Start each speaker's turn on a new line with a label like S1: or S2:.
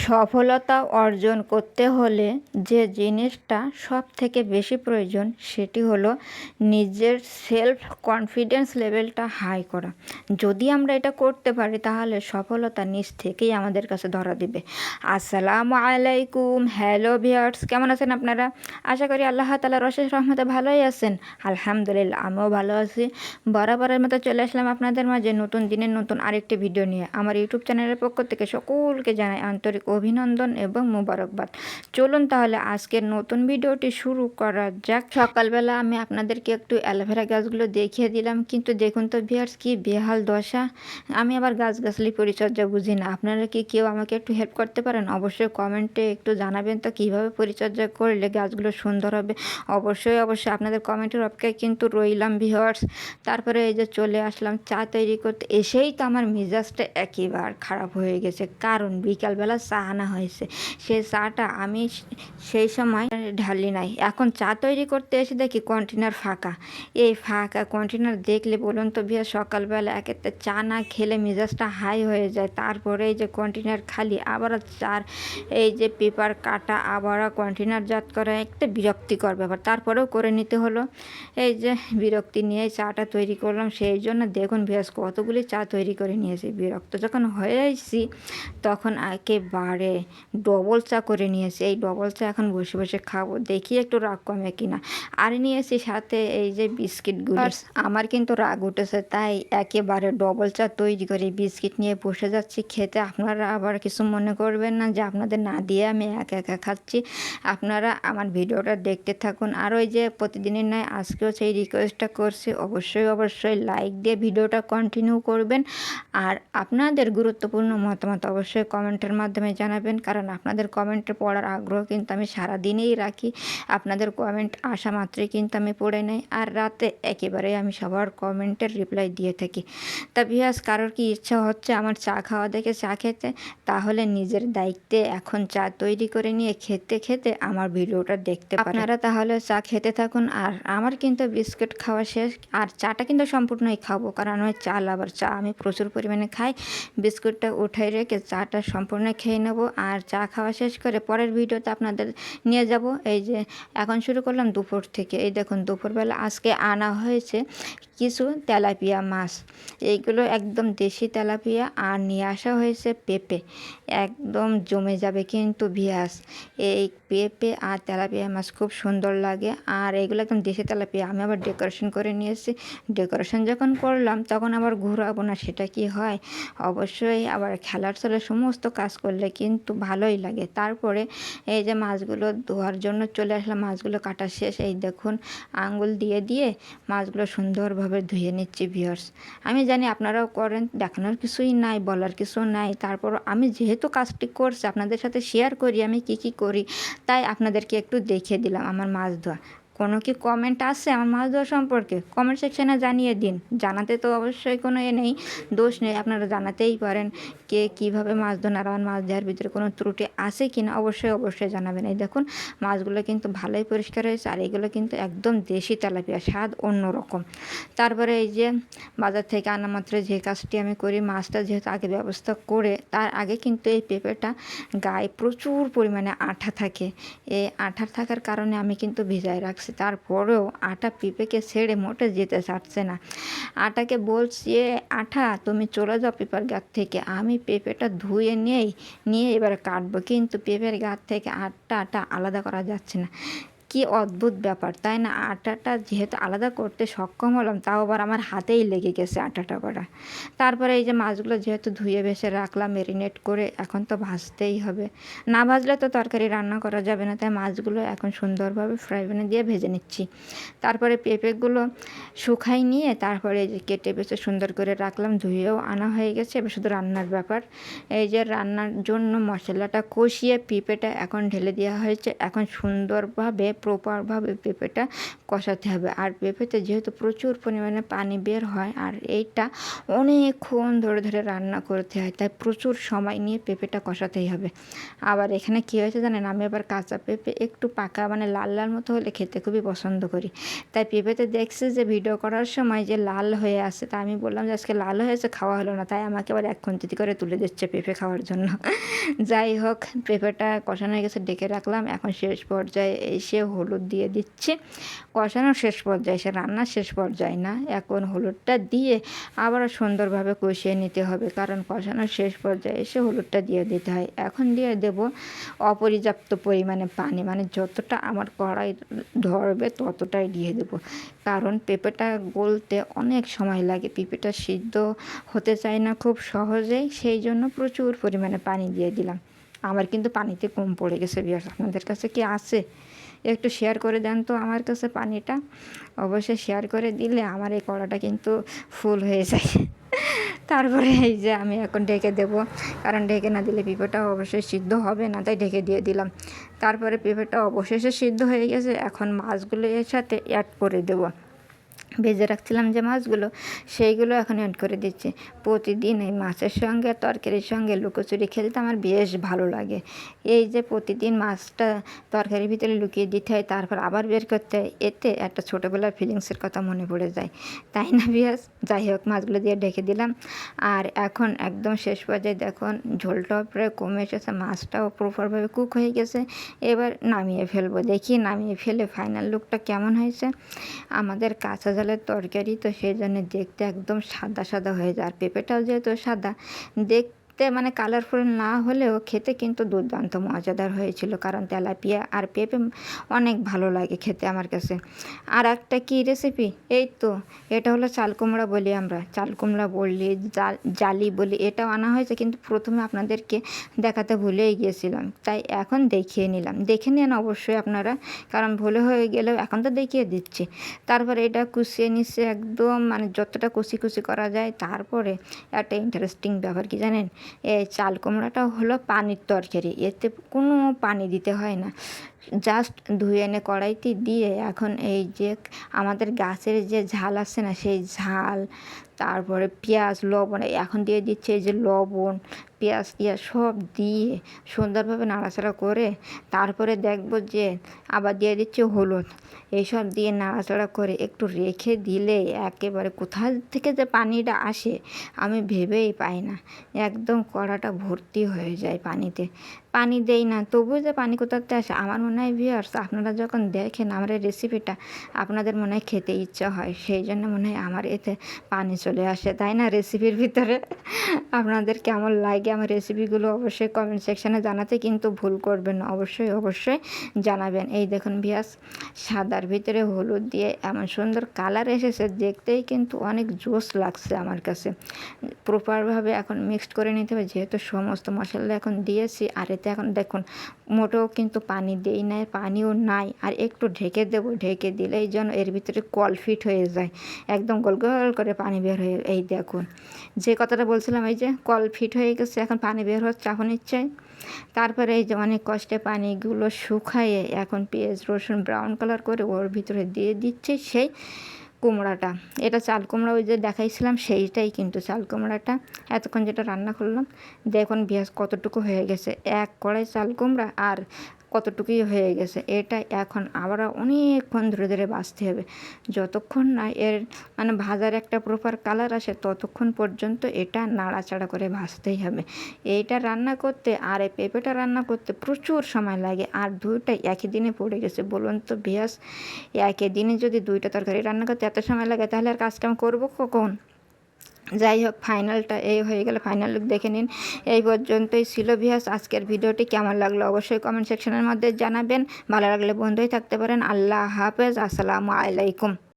S1: সফলতা অর্জন করতে হলে যে জিনিসটা সব থেকে বেশি প্রয়োজন সেটি হলো নিজের সেলফ কনফিডেন্স লেভেলটা হাই করা। যদি আমরা এটা করতে পারি তাহলে সফলতা নিজ থেকেই আমাদের কাছে ধরা দিবে। আসসালামু আলাইকুম হ্যালো ভিয়ার্স কেমন আছেন আপনারা? আশা করি আল্লাহ তালার অশেষ রহমতে ভালোই আছেন। আলহামদুলিল্লাহ, আমিও ভালো আছি। বরাবরের মতো চলে আসলাম আপনাদের মাঝে নতুন দিনের নতুন আরেকটি ভিডিও নিয়ে। আমার ইউটিউব চ্যানেলের পক্ষ থেকে সকলকে জানাই আন্তরিক অভিনন্দন এবং মুবারকবাদ। চলুন তাহলে আজকের নতুন ভিডিওটি শুরু করা যাক। সকালবেলা আমি আপনাদেরকে একটু অ্যালোভেরা গাছগুলো দেখিয়ে দিলাম, কিন্তু দেখুন তো ভিয়ার্স কি বেহাল দশা। আমি আবার গাছগাছালি পরিচর্যা বুঝি না। আপনারা কি কেউ আমাকে একটু হেল্প করতে পারেন? অবশ্যই কমেন্টে একটু জানাবেন তো কীভাবে পরিচর্যা করলে গাছগুলো সুন্দর হবে। অবশ্যই অবশ্যই আপনাদের কমেন্টের অপেক্ষায় কিন্তু রইলাম ভিওয়ার্স তারপরে এই যে চলে আসলাম চা তৈরি করতে। এসেই তো আমার মেজাজটা একেবারে খারাপ হয়ে গেছে। কারণ বিকালবেলা চা আনা হয়েছে। সেই চাটা আমি সেই সময় ঢালি নাই। এখন চা তৈরি করতে এসে দেখি কন্টেনার ফাঁকা। এই ফাঁকা কন্টেনার দেখলে বলুন তো বিয়ে সকালবেলা এক একটা চা না খেলে মেজাজটা হাই হয়ে যায়। তারপরে এই যে কন্টেনার খালি আবার চার, এই যে পেপার কাটা আবার কন্টেনার জাত করা একটা বিরক্তিকর ব্যাপার। তারপরেও করে নিতে হলো। এই যে বিরক্তি নিয়ে চাটা তৈরি করলাম, সেই জন্য দেখুন বেশ কতগুলি চা তৈরি করে নিয়েছি। বিরক্ত যখন হয়েছি, তখন একেবারে ডবল চা করে নিয়েছি এই ডবল চা এখন বসে বসে খাব দেখি একটু রাগ কমে কিনা। আর নিয়েছি সাথে এই যে বিস্কিটগুলো আমার কিন্তু রাগ উঠেছে তাই একেবারে ডবল চা তৈরি করে বিস্কিট নিয়ে বসে যাচ্ছি খেতে। আপনারা আবার কিছু মনে করবেন না যে আপনাদের না দিয়ে আমি একা একা খাচ্ছি। আপনারা আমার ভিডিওটা দেখতে থাকুন। আর ওই যে প্রতিদিনের নয় আজকেও সেই রিকোয়েস্টটা করছি অবশ্যই অবশ্যই লাইক দিয়ে ভিডিওটা কন্টিনিউ করবেন। আর আপনাদের গুরুত্বপূর্ণ মতামত অবশ্যই কমেন্টের মাধ্যমে জানাবেন, কারণ আপনাদের কমেন্টে পড়ার আগ্রহ কিন্তু আমি সারা দিনেই রাখি। আপনাদের কমেন্ট আসা মাত্রই কিন্তু আমি পড়ে নেই, আর রাতে একেবারে আমি সবার কমেন্টের রিপ্লাই দিয়ে থাকি। তা বিহাস কারোর কি ইচ্ছা হচ্ছে আমার চা খাওয়া দেখে চা খেতে? তাহলে নিজের দায়িত্বে এখন চা তৈরি করে নিয়ে খেতে খেতে আমার ভিডিওটা দেখতে আপনারা তাহলে চা খেতে থাকুন, আর আমার কিন্তু বিস্কুট খাওয়া শেষ, আর চাটা কিন্তু সম্পূর্ণই খাব, কারণ আমি চাল আবার চা আমি প্রচুর পরিমাণে খাই। বিস্কুটটা উঠাই রেখে চাটা সম্পূর্ণ খেয়ে নেব আর চা খাওয়া শেষ করে পরের ভিডিওতে আপনাদের নিয়ে যাব। এই যে এখন শুরু করলাম দুপুর থেকে। এই দেখুন, দুপুরবেলা আজকে আনা হয়েছে কিছু তেলাপিয়া মাছ। এইগুলো একদম দেশি তেলাপিয়া আর নিয়ে আসা হয়েছে পেঁপে। একদম জমে যাবে কিন্তু ভিয়াস। এই পেঁপে আর তেলাপিয়া মাছ খুব সুন্দর লাগে। আর এগুলো একদম দেশি তেলাপিয়া। আমি আবার ডেকোরেশন করে নিয়েছি ডেকোরেশন যখন করলাম, তখন আবার ঘুরাবো না সেটা কি হয়? অবশ্যই আবার খেলার চলে সমস্ত কাজ করলে কিন্তু ভালোই লাগে। তারপরে এই যে মাছগুলো ধোয়ার জন্য চলে আসলাম, মাছগুলো কাটা শেষ। এই দেখুন, আঙ্গুল দিয়ে দিয়ে মাছগুলো সুন্দরভাবে ধুয়ে নিচ্ছি ভিওর্স আমি জানি আপনারাও করেন, দেখানোর কিছুই নাই, বলার কিছু নাই। তারপর আমি যেহেতু কাজটি করছি, আপনাদের সাথে শেয়ার করি, আমি কি কি করি, তাই আপনাদেরকে একটু দেখিয়ে দিলাম আমার মাছ ধোয়া। কোনো কি কমেন্ট আসছে আমার মাছ ধোয়া সম্পর্কে কমেন্ট সেকশানে জানিয়ে দিন। জানাতে তো অবশ্যই কোনো এ নেই, দোষ নেই, আপনারা জানাতেই পারেন কে কীভাবে মাছ ধোন আর আমার মাছ ধোয়ার ভিতরে কোনো ত্রুটি আছে কি না অবশ্যই অবশ্যই জানাবেন। এই দেখুন, মাছগুলো কিন্তু ভালোই পরিষ্কার হয়েছে আর এইগুলো কিন্তু একদম দেশি তেলাপিয়া, স্বাদ অন্যরকম। তারপরে এই যে বাজার থেকে আনা মাত্র যে কাজটি আমি করি, মাছটা যেহেতু আগে ব্যবস্থা করে, তার আগে কিন্তু এই পেঁপেটা গায়ে প্রচুর পরিমাণে আঠা থাকে। এই আঠা থাকার কারণে আমি কিন্তু ভিজায় রাখছি। তারপরেও আটা পিঁপেকে ছেড়ে মোটে যেতে চাচ্ছে না। আটাকে বলছি, আঠা, তুমি চলে যাও পেঁপের গাছ থেকে। আমি পেঁপেটা ধুয়ে নিয়েই নিয়ে এবার কাটবো। কিন্তু পেঁপের গাছ থেকে আটটা আটা আলাদা করা যাচ্ছে না। কি অদ্ভুত ব্যাপার, তাই না? আটাটা যেহেতু আলাদা করতে সক্ষম হলাম, তাও আবার আমার হাতেই লেগে গেছে আটাটা করা তারপরে এই যে মাছগুলো যেহেতু ধুয়ে ভেসে রাখলাম মেরিনেট করে এখন তো ভাজতেই হবে। না ভাজলে তো তরকারি রান্না করা যাবে না, তাই মাছগুলো এখন সুন্দরভাবে ফ্রাই প্যানে দিয়ে ভেজে নিচ্ছি। তারপরে পেঁপেগুলো শুকাই নিয়ে তারপরে এই যে কেটে বেছে সুন্দর করে রাখলাম, ধুয়েও আনা হয়ে গেছে। এবার শুধু রান্নার ব্যাপার। এই যে রান্নার জন্য মশলাটা কষিয়ে পেঁপেটা এখন ঢেলে দেওয়া হয়েছে। এখন সুন্দরভাবে প্রপারভাবে পেঁপেটা কষাতে হবে। আর পেঁপেতে যেহেতু প্রচুর পরিমাণে পানি বের হয়, আর এইটা অনেকক্ষণ ধরে ধরে রান্না করতে হয়, তাই প্রচুর সময় নিয়ে পেঁপেটা কষাতেই হবে। আবার এখানে কী হয়েছে জানেন, আমি আবার কাঁচা পেঁপে একটু পাকা মানে লাল লাল মতো হলে খেতে খুবই পছন্দ করি। তাই পেঁপেতে দেখছি যে ভিডিও করার সময় যে লাল হয়ে আসে তা আমি বললাম যে আজকে লাল হয়েছে, খাওয়া হলো না, তাই আমাকে আবার এক খুন্তিতে করে তুলে দিচ্ছে পেঁপে খাওয়ার জন্য। যাই হোক, পেঁপেটা কষানো হয়ে গেছে, ডেকে রাখলাম, এখন শেষ পর্যায়ে এসে হলুদ দিয়ে দিচ্ছি। কষানোর শেষ পর্যায়ে, সে রান্নার শেষ পর্যায়ে না, এখন হলুদটা দিয়ে আবার সুন্দরভাবে কষিয়ে নিতে হবে, কারণ কষানোর শেষ পর্যায়ে এসে হলুদটা দিয়ে দিতে হয়। এখন দিয়ে দেব অপর্যাপ্ত পরিমাণে পানি মানে যতটা আমার কড়াই ধরবে ততটাই দিয়ে দেবো, কারণ পেঁপেটা গলতে অনেক সময় লাগে, পেঁপেটা সিদ্ধ হতে চায় না খুব সহজেই সেই জন্য প্রচুর পরিমাণে পানি দিয়ে দিলাম। আমার কিন্তু পানিতে কম পড়ে গেছে বিয়াস আপনাদের কাছে কি আছে? একটু শেয়ার করে দেন তো আমার কাছে পানিটা। অবশ্যই শেয়ার করে দিলে আমার এই কড়াটা কিন্তু ফুল হয়ে যায়। তারপরে এই যে আমি এখন ঢেকে দেব। কারণ ঢেকে না দিলে পেঁপেটা অবশ্যই সিদ্ধ হবে না, তাই ঢেকে দিয়ে দিলাম। তারপরে পেঁপেটা অবশেষে সিদ্ধ হয়ে গেছে। এখন মাছগুলো এর সাথে অ্যাড করে দেবো। ভেজে রাখছিলাম যে মাছগুলো, সেইগুলো এখন অ্যাড করে দিচ্ছি। প্রতিদিন এই মাছের সঙ্গে, তরকারির সঙ্গে লুকোচুরি খেলতে আমার বেশ ভালো লাগে। এই যে প্রতিদিন মাছটা তরকারির ভিতরে লুকিয়ে দিতে হয়, তারপর আবার বের করতে হয়, এতে একটা ছোটোবেলার ফিলিংসের কথা মনে পড়ে যায়। তাই না বিয়াস যাই হোক, মাছগুলো দিয়ে ঢেকে দিলাম। আর এখন একদম শেষ পর্যায়ে দেখুন ঝোলটাও প্রায় কমে এসেছে, মাছটাও প্রপারভাবে কুক হয়ে গেছে। এবার নামিয়ে ফেলব। দেখি নামিয়ে ফেলে ফাইনাল লুকটা কেমন হয়েছে? আমাদের কাঁচা ঝালের তরকারি তো সেই জন্য দেখতে একদম সাদা সাদা হয়ে যায়। আর পেঁপেটাও যেহেতু সাদা দেখ দেখতে মানে কালারফুল না হলেও খেতে কিন্তু দুর্দান্ত মজাদার হয়েছিল, কারণ তেলাপিয়া আর পেঁপে অনেক ভালো লাগে খেতে আমার কাছে। আর একটা কী রেসিপি এই তো, এটা হলো চাল কুমড়া বলি আমরা। চাল কুমড়া বলি, জালি বলি, এটাও আনা হয়েছে কিন্তু প্রথমে আপনাদেরকে দেখাতে ভুলেই গিয়েছিলাম। তাই এখন দেখিয়ে নিলাম। দেখে নেন অবশ্যই আপনারা, কারণ ভুলে হয়ে গেলেও এখন তো দেখিয়ে দিচ্ছি। তারপরে এটা কুচিয়ে নিচ্ছে একদম মানে যতটা কুচি কুচি করা যায়, তারপরে একটা ইন্টারেস্টিং ব্যাপার কি জানেন? এই চাল কুমড়াটা হলো পানির তরকারি এতে কোনো পানি দিতে হয় না। জাস্ট ধুয়ে এনে কড়াইতে দিয়ে এখন এই যে আমাদের গাছের যে ঝাল আছে না, সেই ঝাল, তারপরে পেঁয়াজ, লবণ এখন দিয়ে দিচ্ছে এই যে লবণ, পেঁয়াজ টিয়াজ সব দিয়ে সুন্দরভাবে নাড়াচাড়া করে তারপরে দেখব যে আবার দিয়ে দিচ্ছে হলুদ। এইসব দিয়ে নাড়াচাড়া করে একটু রেখে দিলে একেবারে কোথা থেকে যে পানিটা আসে আমি ভেবেই পাই না। একদম কড়াটা ভর্তি হয়ে যায় পানিতে। পানি দেই না তবু যে পানি কোথাতে আসে? আমার মনে হয় ভিউয়ার্স আপনারা যখন দেখেন আমার এই রেসিপিটা আপনাদের মনে হয় খেতে ইচ্ছা হয়। সেই জন্য মনে হয় আমার এতে পানি চলে আসে, তাই না? রেসিপির ভিতরে আপনাদের কেমন লাগে আমার রেসিপিগুলো অবশ্যই কমেন্ট সেকশানে জানাতে, কিন্তু ভুল করবেন না। অবশ্যই অবশ্যই জানাবেন। এই দেখুন ভিয়াস, সাদার ভিতরে হলুদ দিয়ে এমন সুন্দর কালার এসেছে, দেখতেই কিন্তু অনেক জোস লাগছে আমার কাছে। প্রপারভাবে এখন মিক্সড করে নিতে হবে, যেহেতু সমস্ত মশলা এখন দিয়েছি, আর এতে এখন দেখুন মোটেও কিন্তু পানি দেই নাই, পানিও নাই, আর একটু ঢেকে দেবো, ঢেকে দিলেই যেন এর ভিতরে কল ফিট হয়ে যায়। একদম গোল গোল করে পানি বের হয়ে, এই দেখুন। যে কথাটা বলছিলাম এই যে কল ফিট হয়ে গেছে, এখন পানি বের হচ্ছে এখন ইচ্ছায় তারপরে এই যে অনেক কষ্টে পানিগুলো শুকাইয়ে এখন পেঁয়াজ, রসুন ব্রাউন কালার করে ওর ভিতরে দিয়ে দিচ্ছে সেই কুমড়াটা। এটা চাল কুমড়া ওই যে দেখাইছিলাম, সেইটাই কিন্তু চাল কুমড়াটা। এতক্ষণ যেটা রান্না করলাম, দেখুন পেঁয়াজ কতটুকু হয়ে গেছে। এক কড়াই চাল কুমড়া আর কতটুকুই হয়ে গেছে, এটা এখন আবার অনেকক্ষণ ধরে ধরে বাঁচতে হবে। যতক্ষণ না এর মানে ভাজার একটা প্রপার কালার আসে, ততক্ষণ পর্যন্ত এটা নাড়াচাড়া করে ভাজতেই হবে। এইটা রান্না করতে আর এই পেঁপেটা রান্না করতে প্রচুর সময় লাগে, আর দুইটা একই দিনে পড়ে গেছে। বলুন তো বেশ একই দিনে যদি দুইটা তরকারি রান্না করতে এত সময় লাগে, তাহলে আর কাজটা আমি করব কখন? যাই হোক ফাইনালটা এই হয়ে গেলে ফাইনাল লুক দেখে নিন। এই পর্যন্তই ছিল ভিয়াস আজকের ভিডিওটি কেমন লাগল অবশ্যই কমেন্ট সেকশনের মধ্যে জানাবেন। ভালো লাগলে বন্ধুই থাকতে পারেন। আল্লাহ হাফেজ, আসসালামু আলাইকুম।